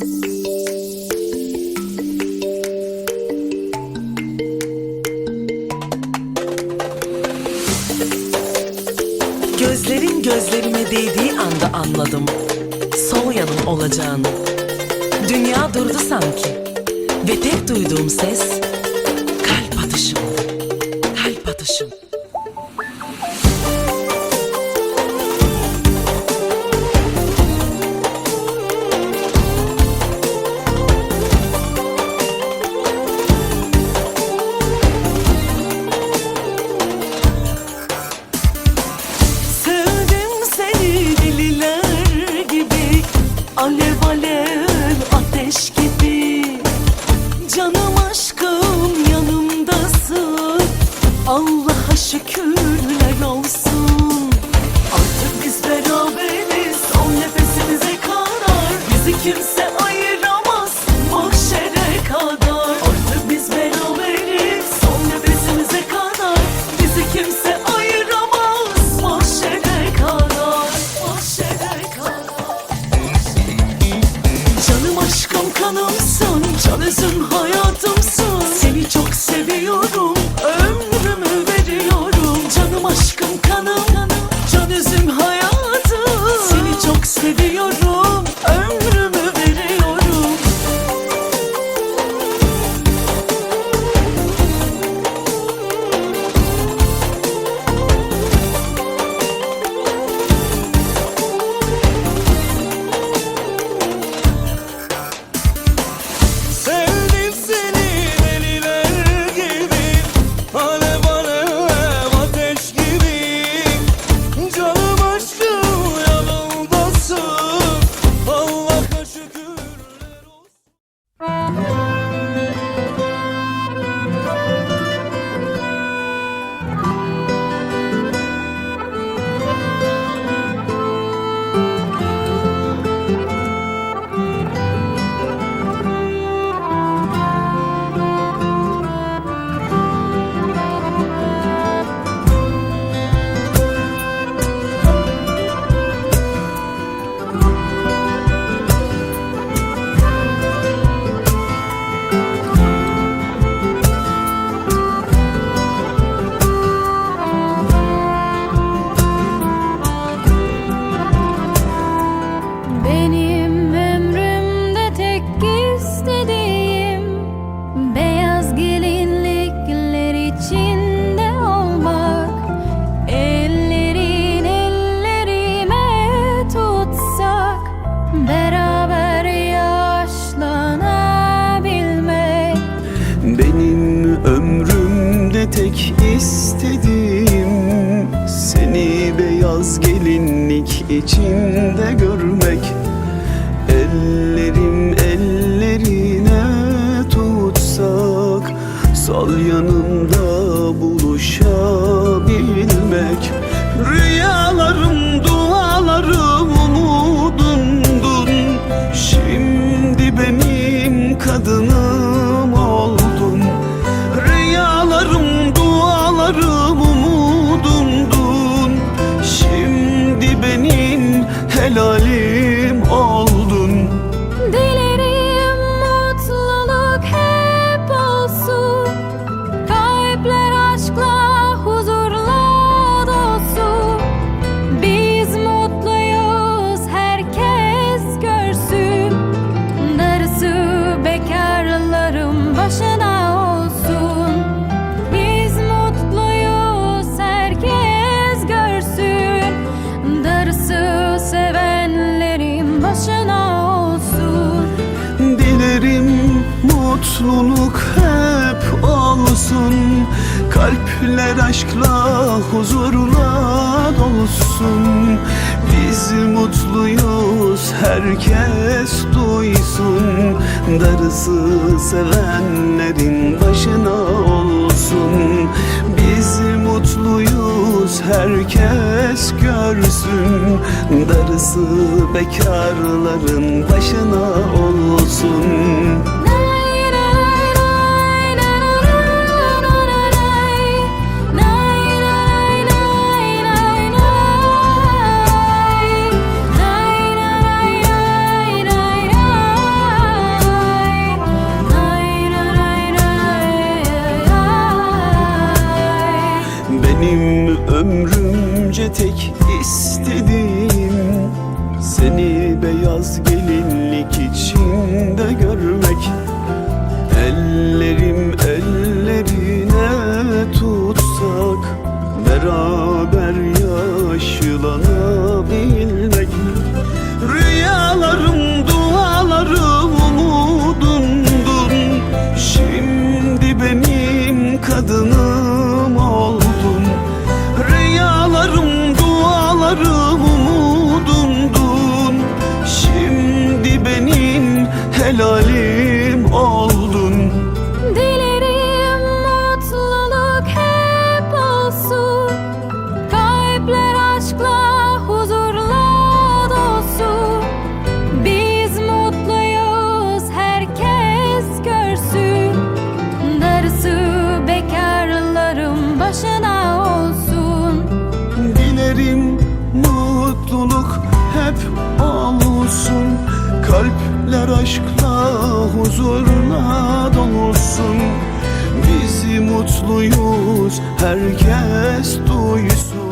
Gözlerin gözlerime değdiği anda anladım. Sol yanım olacağını. Dünya durdu sanki. Ve tek duyduğum ses kalp atışım. Kalp atışım. Aşkım yanımdasın. Allah'a şükürler olsun. Artık biz beraberiz. Son nefesimize kadar. Bizi kimse ayıramaz. Mahşere kadar. Artık biz beraberiz. Son nefesimize kadar. Bizi kimse ayıramaz. Mahşere kadar. Mahşere kadar. Canım aşkım kanımsın. Can özüm hayatımsın istedim. Seni beyaz gelinlik içinde gör mutluluk hep olsun Kalpler aşkla huzurla dolsun. Biz mutluyuz herkes duysun. Darısı sevenlerin başına olsun. Biz mutluyuz herkes görsün. Darısı bekarların başına olsun de tek istediğim Seni beyaz gelinlik içinde görmek. Ellerim ellerine tutsak Beraber yaşlanabilmek Rüyalarım, dualarım umudumdun Şimdi benim kadınım başına olsun. Dilerim mutluluk hep olsun. Kalpler aşkla huzurla dolsun. Biz mutluyuz herkes duysun